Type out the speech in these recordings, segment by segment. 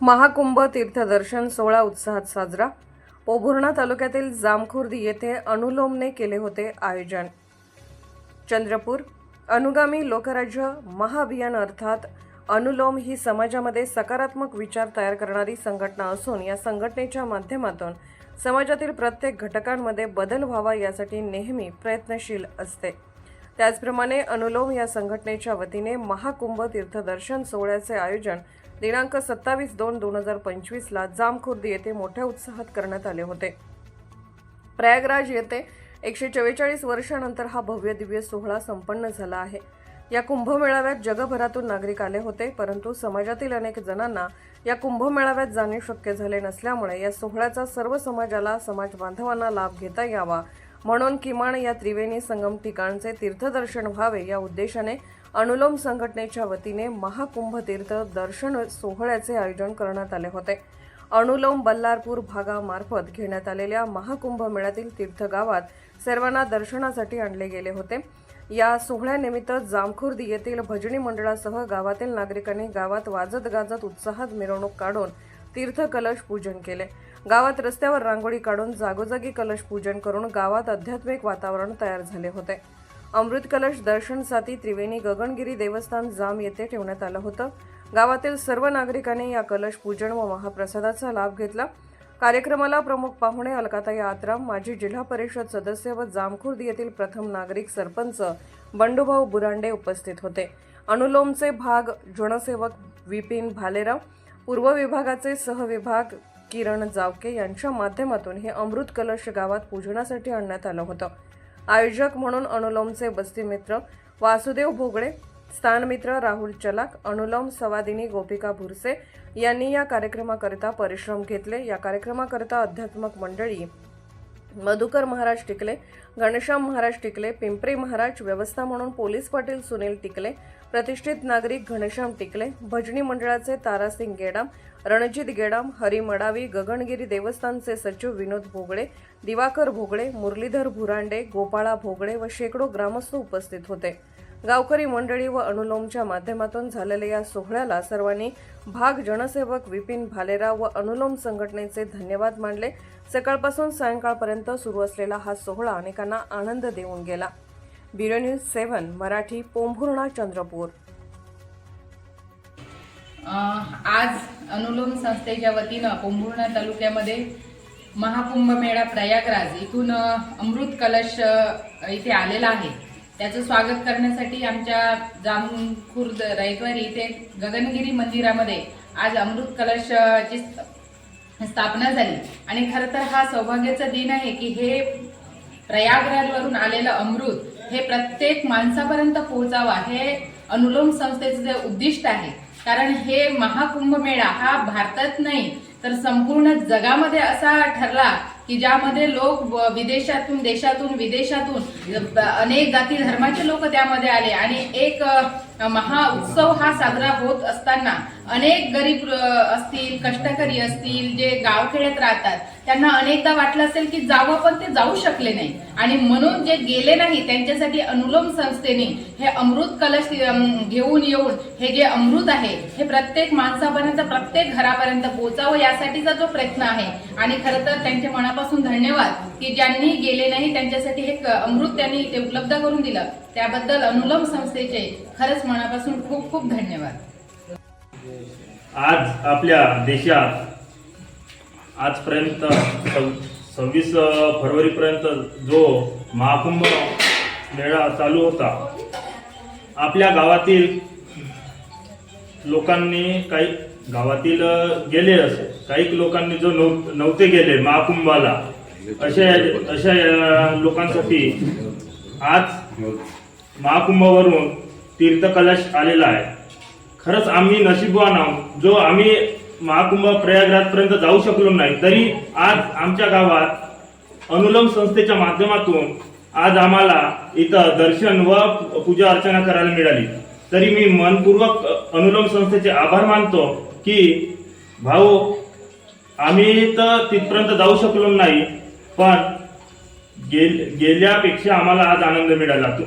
महाकुंभ तीर्थदर्शन सोहळा उत्साहात साजरा. पोभुर्णा तालुक्यातील जामखुर्दी येथे अनुलोमने केले होते आयोजन. चंद्रपूर अनुगामी लोकराज्य महाअभियान अर्थात अनुलोम ही समाजामध्ये सकारात्मक विचार तयार करणारी संघटना असून या संघटनेच्या माध्यमातून समाजातील प्रत्येक घटकांमध्ये बदल व्हावा यासाठी नेहमी प्रयत्नशील असते. त्याचप्रमाणे अनुलोम या संघटनेच्या वतीने महाकुंभ तीर्थदर्शन सोहळ्याचे आयोजन दिनांक सत्तावीस दोन दोन हजार पंचवीसला जामखुर्द येथे मोठ्या उत्साहात करण्यात आले होते. प्रयागराज येथे एकशे चव्वेचाळीस वर्षानंतर हा भव्य दिव्य सोहळा संपन्न झाला आहे. या कुंभमेळाव्यात जगभरातून नागरिक आले होते परंतु समाजातील अनेक जणांना या कुंभमेळाव्यात जाणे शक्य झाले नसल्यामुळे या सोहळ्याचा सर्व समाजाला समाज बांधवांना लाभ घेता यावा म्हणून किमान या त्रिवेणी संगम ठिकाणचे तीर्थदर्शन व्हावे या उद्देशाने अनुलोम संघटनेच्या वतीने महाकुंभ तीर्थ दर्शन सोहळ्याचे आयोजन करण्यात आले होते. अनुलोम बल्लारपूर भागामार्फत घेण्यात आलेल्या महाकुंभ मेळ्यातील तीर्थगावात सर्वांना दर्शनासाठी आणले गेले होते. या सोहळ्यानिमित्त जामखुर्द येथील भजनी मंडळासह गावातील नागरिकांनी गावात वाजत गाजत उत्साहात मिरवणूक काढून तीर्थकलश पूजन केले. गावात रस्त्यावर रांगोळी काढून जागोजागी कलश पूजन करून गावात आध्यात्मिक वातावरण तयार झाले होते. अमृत कलश दर्शनसाठी त्रिवेणी गगनगिरी देवस्थान जाम येथे ठेवण्यात आलं होतं. गावातील सर्व नागरिकांनी या कलश पूजन व महाप्रसादाचा लाभ घेतला. कार्यक्रमाला प्रमुख पाहुणे अलकाताई आत्राम माजी जिल्हा परिषद सदस्य व जामखुर्द येथील प्रथम नागरिक सरपंच बंडूभाऊ बुरांडे उपस्थित होते. अनुलोमचे भाग जनसेवक विपिन भालेराव पूर्व विभागाचे सहविभाग किरण जावके यांच्या माध्यमातून हे अमृत कलश गावात पूजनासाठी आणण्यात आलं होतं. आयोजक म्हणून अनुलोमचे बस्तीमित्र वासुदेव भोगळे स्थानमित्र राहुल चलाक अनुलोम सवादिनी गोपिका भुरसे यांनी या कार्यक्रमाकरिता परिश्रम घेतले. या कार्यक्रमाकरिता अध्यात्मक मंडळी मधुकर महाराज टिकले घनश्याम महाराज टिकले पिंपरी महाराज व्यवस्था म्हणून पोलीस पाटील सुनील टिकले प्रतिष्ठित नागरिक घनश्याम टिकले भजनी मंडळाचे तारासिंग गेडाम रणजित गेडाम हरी मडावी गगनगिरी देवस्थानचे सचिव विनोद भोगळे दिवाकर भोगळे मुरलीधर भुरांडे गोपाळा भोगळे व शेकडो ग्रामस्थ उपस्थित होते. गावकरी मंडळी व अनुलोमच्या माध्यमातून झालेल्या या सोहळ्याला सर्वांनी भाग जनसेवक विपिन भालेराव व अनुलोम संघटनेचे धन्यवाद मानले. सकाळपासून सायंकाळपर्यंत सुरू असलेला हा सोहळा अनेकांना आनंद देऊन गेला. Bureau news seven Marathi Pombhurna Chandrapur. आज अनुलोम संस्थेच्या वतीनं पोंभुर्णा तालुक्यामध्ये महाकुंभ मेळा प्रयागराज इथून अमृत कलश इथे आलेला आहे. त्याचं स्वागत करण्यासाठी आमच्या जामखुर्द रायतवारी इथे गगनगिरी मंदिरामध्ये आज अमृत कलशची स्थापना झाली. आणि खरं तर हा सौभाग्याचा दिन आहे की हे प्रयागराजवरून आलेलं अमृत हे प्रत्येक माणसापर्यंत पोहोचावा हे अनुलोम संस्थेचं जे उद्दिष्ट आहे कारण हे महाकुंभ मेळा हा भारतात नाही तर संपूर्ण जगामध्ये असा ठरला की ज्यामध्ये लोक विदेशातून देशातून विदेशातून अनेक जाती धर्माचे लोक त्यामध्ये आले. आणि एक महा उत्सव हा साजरा होत असताना अनेक गरीब असतील कष्टकरी असतील जे गावखेड्यात राहतात त्यांना अनेकदा वाटलं असेल की जावं पण ते जाऊ शकले नाही. आणि म्हणून जे गेले नाही त्यांच्यासाठी अनुलोम संस्थेने हे अमृत कलश घेऊन येऊन हे जे अमृत आहे हे प्रत्येक माणसापर्यंत प्रत्येक घरापर्यंत पोहोचावं यासाठीचा जो प्रयत्न आहे. आणि खरं तर त्यांच्या मनापासून धन्यवाद. की ज्यांनी गेले नाही त्यांच्यासाठी हे अमृत त्यांनी ते उपलब्ध करून दिलं. त्याबद्दल अनुलम संस्थेचे खरंच मनापासून खूप खूप धन्यवाद. आज आपल्या देशात आजपर्यंत सव्वीस फरवरीपर्यंत जो महाकुंभ मेळा चालू होता आपल्या गावातील लोकांनी काही गावातील गेले असे. काही लोकांनी जो नव नव्हते गेले महाकुंभाला अशा अशा लोकांसाठी आज महाकुंभावरून तीर्थकलश आलेला आहे. खरंच आम्ही नशीबवान आहोत. जो आम्ही महाकुंभ प्रयागराजपर्यंत जाऊ शकलो नाही तरी आज आमच्या गावात अनुलोम संस्थेच्या माध्यमातून आज आम्हाला इथं दर्शन व पूजा अर्चना करायला मिळाली. तरी मी मनपूर्वक अनुलोम संस्थेचे आभार मानतो की भाऊ आम्ही तर तिथपर्यंत जाऊ शकलो नाही. पण गेल गेल्यापेक्षा आम्हाला आज आनंद मिळाला तो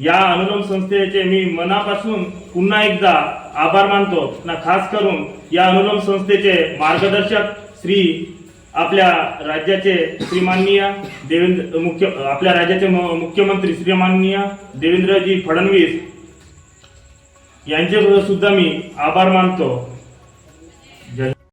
या अनुलोम संस्थेचे मी मनापासून पुन्हा एकदा आभार मानतो ना खास करून या अनुलोम संस्थेचे मार्गदर्शक श्री आपल्या राज्याचे श्रीमाननीय देवेंद्र मुख्य आपल्या राज्याचे म- मुख्यमंत्री श्रीमाननीय देवेंद्रजी फडणवीस यांचे सुद्धा मी आभार मानतो.